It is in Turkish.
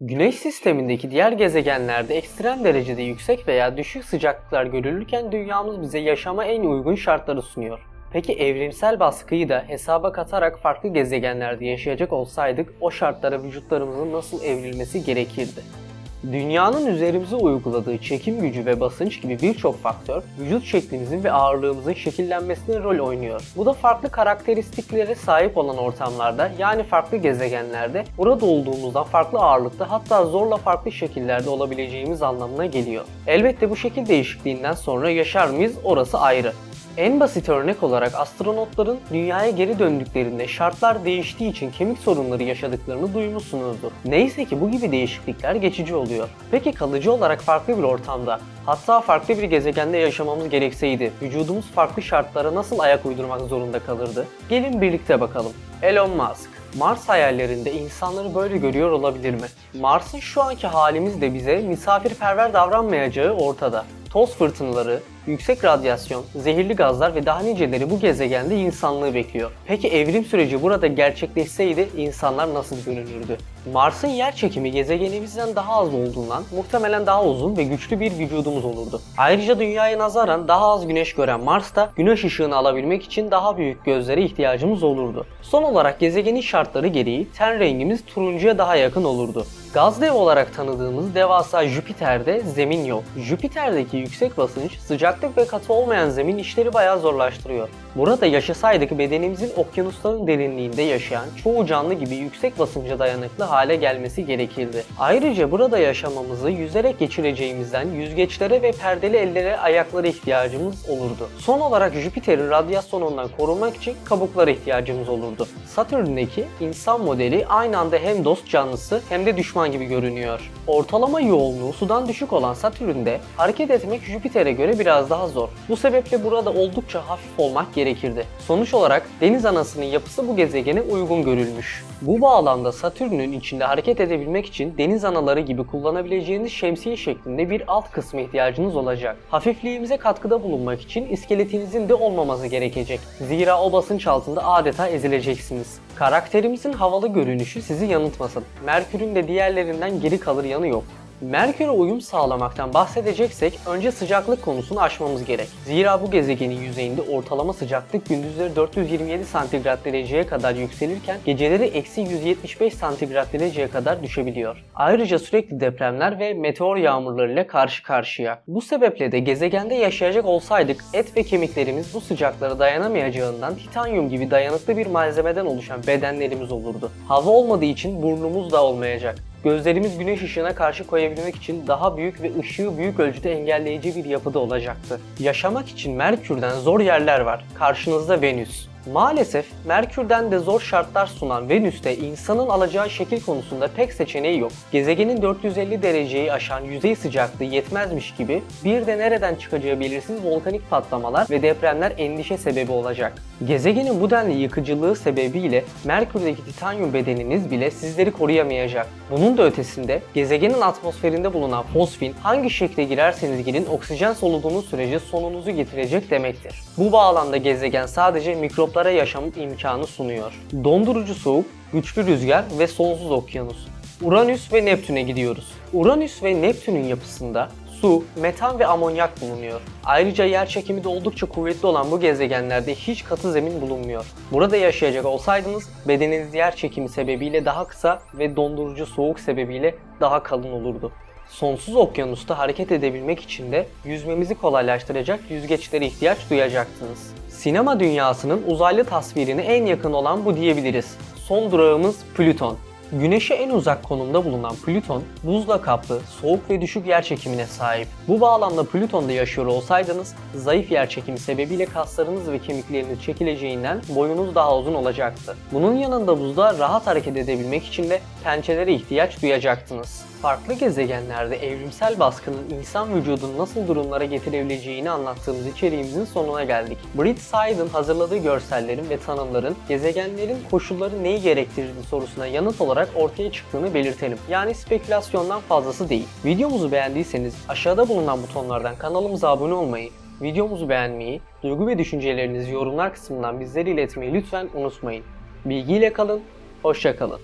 Güneş sistemindeki diğer gezegenlerde ekstrem derecede yüksek veya düşük sıcaklıklar görülürken dünyamız bize yaşama en uygun şartları sunuyor. Peki evrimsel baskıyı da hesaba katarak farklı gezegenlerde yaşayacak olsaydık o şartlara vücutlarımızın nasıl evrilmesi gerekirdi? Dünyanın üzerimize uyguladığı çekim gücü ve basınç gibi birçok faktör vücut şeklimizin ve ağırlığımızın şekillenmesine rol oynuyor. Bu da farklı karakteristiklere sahip olan ortamlarda yani farklı gezegenlerde burada olduğumuzdan farklı ağırlıkta hatta zorla farklı şekillerde olabileceğimiz anlamına geliyor. Elbette bu şekil değişikliğinden sonra yaşar mıyız orası ayrı. En basit örnek olarak astronotların dünyaya geri döndüklerinde şartlar değiştiği için kemik sorunları yaşadıklarını duymuşsunuzdur. Neyse ki bu gibi değişiklikler geçici oluyor. Peki kalıcı olarak farklı bir ortamda, hatta farklı bir gezegende yaşamamız gerekseydi, vücudumuz farklı şartlara nasıl ayak uydurmak zorunda kalırdı? Gelin birlikte bakalım. Elon Musk Mars hayallerinde insanları böyle görüyor olabilir mi? Mars'ın şu anki halimiz de bize misafirperver davranmayacağı ortada. Toz fırtınaları, yüksek radyasyon, zehirli gazlar ve daha niceleri bu gezegende insanlığı bekliyor. Peki evrim süreci burada gerçekleşseydi insanlar nasıl görünürdü? Mars'ın yer çekimi gezegenimizden daha az olduğundan muhtemelen daha uzun ve güçlü bir vücudumuz olurdu. Ayrıca dünyaya nazaran daha az güneş gören Mars'ta güneş ışığını alabilmek için daha büyük gözlere ihtiyacımız olurdu. Son olarak gezegenin şartları gereği ten rengimiz turuncuya daha yakın olurdu. Gaz dev olarak tanıdığımız devasa Jüpiter'de zemin yok. Jüpiter'deki yüksek basınç, sıcaklık ve katı olmayan zemin işleri bayağı zorlaştırıyor. Burada yaşasaydık bedenimizin okyanusların derinliğinde yaşayan çoğu canlı gibi yüksek basınca dayanıklı hale gelmesi gerekirdi. Ayrıca burada yaşamamızı yüzerek geçireceğimizden yüzgeçlere ve perdeli ellere ayaklara ihtiyacımız olurdu. Son olarak Jüpiter'in radyasyonundan korunmak için kabuklara ihtiyacımız olurdu. Satürn'deki insan modeli aynı anda hem dost canlısı hem de düşman gibi görünüyor. Ortalama yoğunluğu sudan düşük olan Satürn'de hareket etmek Jüpiter'e göre biraz daha zor. Bu sebeple burada oldukça hafif olmak gerekirdi. Sonuç olarak deniz anasının yapısı bu gezegene uygun görülmüş. Bu bağlamda Satürn'ün içinde hareket edebilmek için deniz anaları gibi kullanabileceğiniz şemsiye şeklinde bir alt kısma ihtiyacınız olacak. Hafifliğimize katkıda bulunmak için iskeletinizin de olmaması gerekecek. Zira o basınç altında adeta ezileceksiniz. Karakterimizin havalı görünüşü sizi yanıltmasın. Merkür'ün de diğerlerinden geri kalır yanı yok. Merkür'e uyum sağlamaktan bahsedeceksek önce sıcaklık konusunu aşmamız gerek. Zira bu gezegenin yüzeyinde ortalama sıcaklık gündüzleri 427 santigrat dereceye kadar yükselirken geceleri eksi 175 santigrat dereceye kadar düşebiliyor. Ayrıca sürekli depremler ve meteor yağmurlarıyla karşı karşıya. Bu sebeple de gezegende yaşayacak olsaydık et ve kemiklerimiz bu sıcaklara dayanamayacağından titanyum gibi dayanıklı bir malzemeden oluşan bedenlerimiz olurdu. Hava olmadığı için burnumuz da olmayacak. Gözlerimiz güneş ışığına karşı koyabilmek için daha büyük ve ışığı büyük ölçüde engelleyici bir yapıda olacaktı. Yaşamak için Merkür'den zor yerler var. Karşınızda Venüs. Maalesef Merkür'den de zor şartlar sunan Venüs'te insanın alacağı şekil konusunda pek seçeneği yok. Gezegenin 450 dereceyi aşan yüzey sıcaklığı yetmezmiş gibi bir de nereden çıkacağı belirsiz volkanik patlamalar ve depremler endişe sebebi olacak. Gezegenin bu denli yıkıcılığı sebebiyle Merkür'deki titanyum bedeniniz bile sizleri koruyamayacak. Bunun da ötesinde gezegenin atmosferinde bulunan fosfin hangi şekle girerseniz girin oksijen soluduğunuz sürece sonunuzu getirecek demektir. Bu bağlamda gezegen sadece mikroplara yaşam imkanı sunuyor. Dondurucu soğuk, güçlü rüzgar ve sonsuz okyanus. Uranüs ve Neptün'e gidiyoruz. Uranüs ve Neptün'ün yapısında su, metan ve amonyak bulunuyor. Ayrıca yer çekimi de oldukça kuvvetli olan bu gezegenlerde hiç katı zemin bulunmuyor. Burada yaşayacak olsaydınız bedeniniz yer çekimi sebebiyle daha kısa ve dondurucu soğuk sebebiyle daha kalın olurdu. Sonsuz okyanusta hareket edebilmek için de yüzmemizi kolaylaştıracak yüzgeçlere ihtiyaç duyacaksınız. Sinema dünyasının uzaylı tasvirine en yakın olan bu diyebiliriz. Son durağımız Plüton. Güneşe en uzak konumda bulunan Plüton, buzla kaplı, soğuk ve düşük yer çekimine sahip. Bu bağlamda Plüton'da yaşıyor olsaydınız, zayıf yer çekimi sebebiyle kaslarınız ve kemikleriniz çekileceğinden boyunuz daha uzun olacaktı. Bunun yanında buzda rahat hareket edebilmek için de pençelere ihtiyaç duyacaktınız. Farklı gezegenlerde evrimsel baskının insan vücudunu nasıl durumlara getirebileceğini anlattığımız içeriğimizin sonuna geldik. Brit Said'in hazırladığı görsellerin ve tanımların gezegenlerin koşulları neyi gerektirirdi sorusuna yanıt olarak ortaya çıktığını belirtelim. Yani spekülasyondan fazlası değil. Videomuzu beğendiyseniz aşağıda bulunan butonlardan kanalımıza abone olmayı, videomuzu beğenmeyi, duygu ve düşüncelerinizi yorumlar kısmından bizlere iletmeyi lütfen unutmayın. Bilgiyle kalın, hoşça kalın.